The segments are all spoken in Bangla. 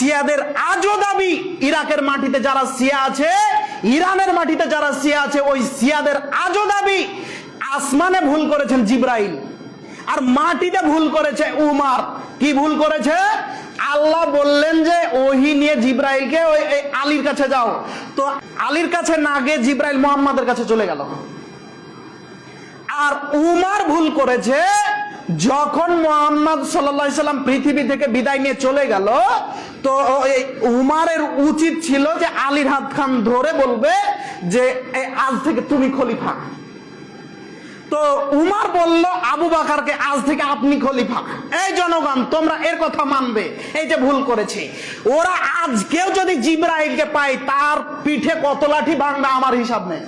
সিয়াদের আজও দাবি, ইরাকের মাটিতে যারা সিয়া আছে, ইরানের মাটিতে যারা সিয়া আছে, ওই সিয়াদের আজও দাবি, আসমানে ভুল করেছেন জিব্রাইল। আর মাটিতে ভুল করেছে উমার। কি ভুল করেছে? আল্লাহ বললেন যে, ওহি নিয়ে জিব্রাইলকে ওই আলীর কাছে যাও। তো আলীর কাছে না গিয়ে জিব্রাইল মোহাম্মদের কাছে চলে গেল। আর উমার ভুল করেছে যখন মোহাম্মদ সাল্লাম পৃথিবী থেকে বিদায় নিয়ে চলে গেল, তো উমারের উচিত ছিল যে আলীর হাত খান ধরে বলবে যে আজ থেকে তুমি খলিফা। তো উমার বলল, আবু বাকারকে আজ থেকে আপনি খলিফা। এই জনগণ, তোমরা এর কথা মানবে। এই যে ভুল করেছে। ওরা আজকেও যদি জিব্রাইলকে পায়, তার পিঠে কত লাঠি ভাঙবে আমার হিসাব নেই।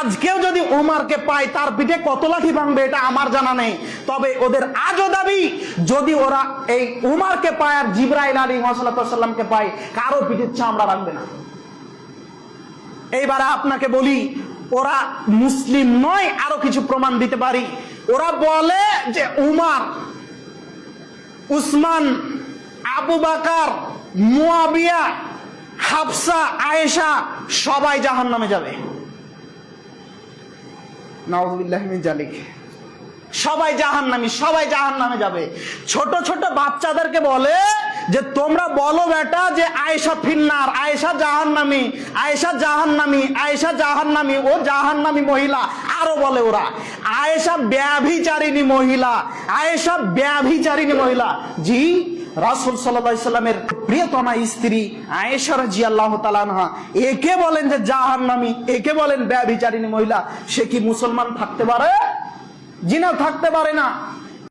আজকেও যদি উমারকে পায়, তার পিঠে কত লাঠি ভাঙবে এটা আমার জানা নেই। তবে ওদের আজও দাবি, যদি ওরা এই উমারকে পায় আর জিব্রাইল আলী সাল্লামকে পায়, কারও পিঠের চামড়া রাখবে না। এইবারে আপনাকে বলি, ওরা মুসলিম নয়, আরও কিছু প্রমাণ দিতে পারি। ওরা বলে যে উমার, উসমান, আবু বাকার, মুয়াবিয়া, হাফসা, আয়েশা সবাই জাহান নামে যাবে। নাউজুবিল্লাহি জালিক সবাই জাহান নামি সবাই জাহান নামে যাবে। ছোট ছোট বাচ্চাদেরকে বলে যে, তোমরা বলো বেটা যে, আয়েশা ফিন্নার, আয়েশা জাহান নামি আয়েশা জাহান নামি আয়েশা জাহান নামি ও জাহান নামি মহিলা। আরও বলে ওরা, আয়েশা ব্যাভিচারিণী মহিলা, আয়েশা ব্যাভিচারিণী মহিলা। জি রাসুল সাল্লামের প্রিয়তমা স্ত্রী আয়েশা রাজি আল্লাহ তালানহা একে বলেন যে জাহান নামি একে বলেন ব্যভিচারিণী মহিলা, সে কি মুসলমান থাকতে পারে? জিনা থাকতে পারে না।